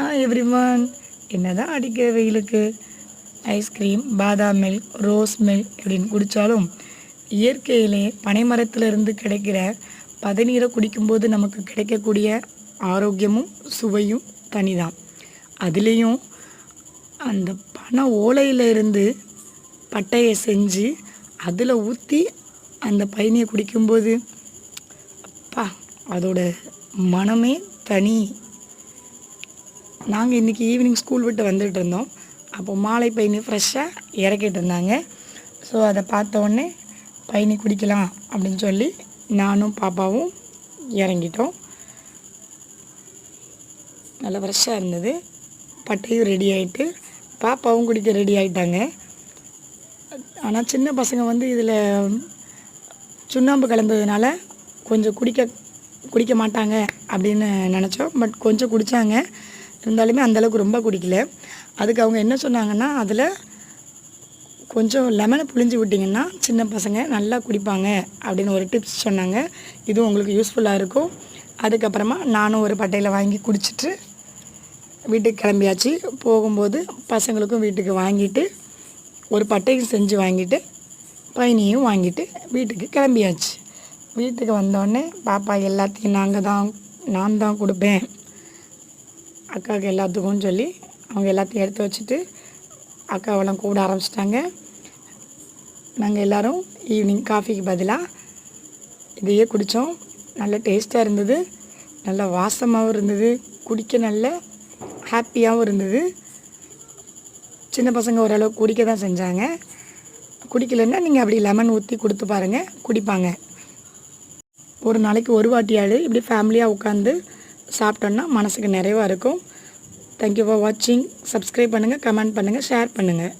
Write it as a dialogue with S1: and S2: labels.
S1: Hi everyone என்னதான் அடிக்கிற வெயிலுக்கு? ஐஸ்கிரீம் பாதாம் மில்க் ரோஸ் மில்க் அப்படின்னு குடித்தாலும் இயற்கையிலே பனைமரத்திலிருந்து கிடைக்கிற பதநீரை குடிக்கும்போது நமக்கு கிடைக்கக்கூடிய ஆரோக்கியமும் சுவையும் தனிதான். அதுலேயும் அந்த பனை ஓலையில் இருந்து பட்டையை செஞ்சு அதில் ஊற்றி அந்த பயணியை குடிக்கும்போது அப்பா அதோட மனமே தனி. நாங்கள் இன்றைக்கி ஈவினிங் ஸ்கூல் விட்டு வந்துட்டு இருந்தோம். அப்போ மாலை பயணி ஃப்ரெஷ்ஷாக இறக்கிட்டு இருந்தாங்க. ஸோ அதை பார்த்த உடனே பயணி குடிக்கலாம் அப்படின்னு சொல்லி நானும் பாப்பாவும் இறங்கிட்டோம். நல்லா ஃப்ரெஷ்ஷாக இருந்தது. பட்டையும் ரெடி ஆகிட்டு பாப்பாவும் குடிக்க ரெடி ஆகிட்டாங்க ஆனால் சின்ன பசங்க வந்து இதில் சுண்ணாம்பு கலந்ததுனால கொஞ்சம் குடிக்க குடிக்க மாட்டாங்க அப்படின்னு நினச்சோம். பட் கொஞ்சம் குடித்தாங்க இருந்தாலுமே அந்தளவுக்கு ரொம்ப குடிக்கல. அதுக்கு அவங்க என்ன சொன்னாங்கன்னா அதில் கொஞ்சம் லெமனை புழிஞ்சு விட்டிங்கன்னா சின்ன பசங்க நல்லா குடிப்பாங்க அப்படின்னு ஒரு டிப்ஸ் சொன்னாங்க. இதுவும் உங்களுக்கு யூஸ்ஃபுல்லாக இருக்கும். அதுக்கப்புறமா நானும் ஒரு பட்டையில் வாங்கி குடிச்சிட்டு வீட்டுக்கு கிளம்பியாச்சு. போகும்போது பசங்களுக்கும் வீட்டுக்கு வாங்கிட்டு ஒரு பட்டையும் செஞ்சு வாங்கிட்டு பயணியும் வாங்கிட்டு வீட்டுக்கு கிளம்பியாச்சு. வீட்டுக்கு வந்தோடனே பாப்பா எல்லாத்தையும் நாங்கள் தான் நான் தான் கொடுப்பேன். அக்காவுக்கு எல்லாத்துக்கும் சொல்லி அவங்க எல்லாத்தையும் எடுத்து வச்சுட்டு அக்காவெல்லாம் கூட ஆரம்பிச்சிட்டாங்க. நாங்கள் எல்லோரும் ஈவினிங் காஃபிக்கு பதிலாக இதையே குடித்தோம் நல்ல டேஸ்ட்டாக இருந்தது. நல்ல வாசமாகவும் இருந்தது. குடிக்க நல்ல ஹாப்பியாகவும் இருந்தது. சின்ன பசங்க ஓரளவு குடிக்க தான் செஞ்சாங்க. குடிக்கலைன்னா நீங்கள் அப்படி லெமன் ஊற்றி கொடுத்து பாருங்கள் குடிப்பாங்க. ஒரு நாளைக்கு ஒரு வாட்டியாடு இப்படி ஃபேமிலியாக உட்காந்து சாப்பிட்டோன்னா மனசுக்கு நிறைவாக இருக்கும். தேங்க்யூ ஃபார் வாட்சிங் சப்ஸ்கிரைப் பண்ணுங்கள் கமெண்ட் பண்ணுங்கள் ஷேர் பண்ணுங்கள்